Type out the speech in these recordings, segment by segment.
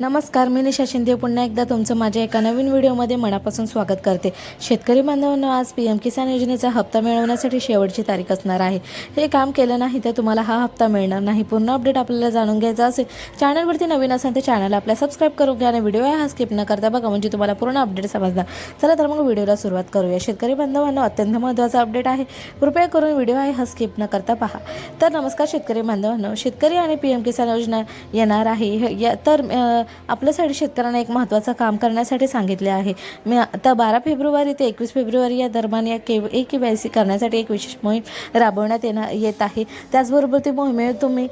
नमस्कार मी निशा शिंदे. पुन्हा एकदा तुमचं माझ्या एका नवीन व्हिडिओमध्ये मनापासून स्वागत करते. शेतकरी बांधवांना आज पी एम किसान योजनेचा हप्ता मिळवण्यासाठी शेवटची तारीख असणार आहे. हे काम केलं नाही तर तुम्हाला हा हप्ता मिळणार नाही. पूर्ण अपडेट आपल्याला जाणून घ्यायचा असेल चॅनलवरती नवीन असेल तर चॅनल आपल्या सबस्क्राईब करून घ्या आणि व्हिडिओ हा स्किप न करता बघा म्हणजे तुम्हाला पूर्ण अपडेट समजणार. चला तर मग व्हिडिओला सुरुवात करूया. शेतकरी बांधवांना अत्यंत महत्त्वाचा अपडेट आहे. कृपया करून व्हिडिओ आहे हा स्किप न करता पहा. तर नमस्कार शेतकरी बांधवांनो. शेतकरी आणि पी एम किसान योजना येणार आहे. या तर आपल्यासाठी शेतकऱ्यांना एक महत्त्वाचं काम करण्यासाठी सांगितले आहे. मी आता बारा फेब्रुवारी ते एकवीस फेब्रुवारी या दरम्यान या के ए के वाय सी करण्यासाठी एक विशेष मोहीम राबवण्यात येणार येत आहे. त्याचबरोबर ती मोहिमे तुम्ही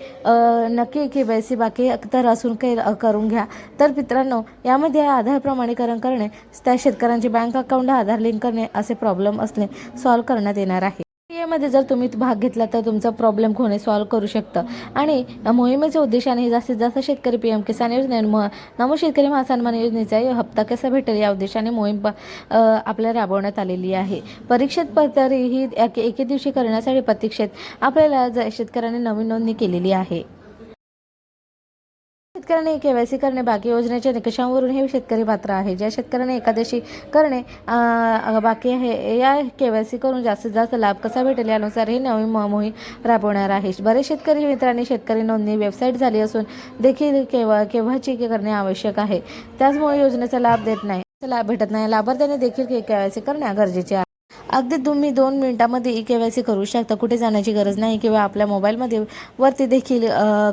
नक्की के वाय सी बाकी तर असून काही करून घ्या. तर मित्रांनो यामध्ये आधार प्रमाणीकरण करणे त्या शेतकऱ्यांचे बँक अकाउंट आधार लिंक करणे असे प्रॉब्लेम असणे सॉल्व्ह करण्यात येणार आहे. मोहिमेमध्ये जर तुम्ही भाग घेतला तर तुमचा प्रॉब्लेम कोणी सॉल्व्ह करू शकतं. आणि मोहिमेच्या उद्देशाने जास्तीत जास्त शेतकरी पी एम किसान योजने नमो शेतकरी महासन्मान योजनेचा हप्ता कसा भेटेल या उद्देशाने मोहीम आपल्या राबवण्यात आलेली आहे. परीक्षेत पत्र ही एके दिवशी करण्यासाठी प्रतीक्षेत आपल्याला शेतकऱ्यांनी नवीन नोंदणी केलेली आहे. शेतकऱ्यांनी के वाय सी करणे बाकी योजनेच्या निकषांवरून हे शेतकरी पात्र आहे ज्या शेतकऱ्यांनी एकादशी करणे बाकी आहे या के वाय सी करून जास्तीत जास्त लाभ कसा भेटेल यानुसार ही नवीन मोहीम राबवणार आहे. बरेच शेतकरी मित्रांनी शेतकरी नोंदणी वेबसाईट झाली असून देखील केव्हा केव्हाची करणे आवश्यक आहे. त्याचमुळे योजनेचा लाभ देत नाही लाभ भेटत नाही. लाभार्थ्याने देखील के वाय सी करणे गरजेचे आहे. अगदी तुम्ही दोन मिनिटामध्ये ई के वाय सी करू शकता. कुठे जाण्याची गरज नाही किंवा आपल्या मोबाईलमध्ये वरती देखील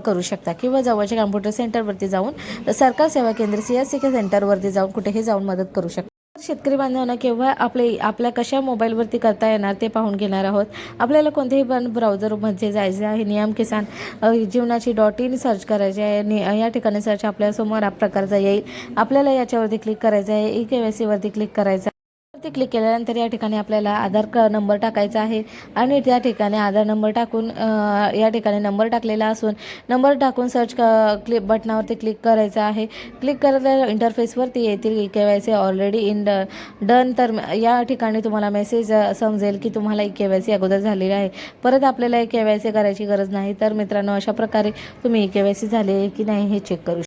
करू शकता. किंवा जवळच्या कम्प्युटर सेंटरवरती जाऊन सरकार सेवा केंद्र सी एस सी के सेंटरवरती जाऊन कुठेही जाऊन मदत करू शकता. शेतकरी बांधवांना केव्हा आपले आपल्या कशा मोबाईलवरती करता येणार ते पाहून घेणार आहोत. आपल्याला कोणत्याही पण ब्राउझरमध्ये जायचं आहे नियम किसान जीवनाची डॉट इन सर्च करायचे आहे नि या ठिकाणी सर्च आपल्यासमोर हा प्रकारचा येईल. आपल्याला याच्यावरती क्लिक करायचं आहे ई के वाय सीवरती क्लिक करायचं आहे. वरती क्लिक केल्यानंतर या ठिकाणी आपल्याला आधार क नंबर टाकायचा आहे. आणि त्या ठिकाणी आधार नंबर टाकून या ठिकाणी नंबर टाकलेला असून नंबर टाकून सर्च क क्लिक बटनावरती क्लिक करायचं आहे. क्लिक करत इंटरफेसवरती येतील K Y C already in the done तर या ठिकाणी तुम्हाला मेसेज समजेल की तुम्हाला ई के वाय सी अगोदर झालेली आहे. परत आपल्याला के वाय सी करायची गरज नाही. तर मित्रांनो अशा प्रकारे तुम्ही ई के वाय सी झाले की नाही हे चेक करू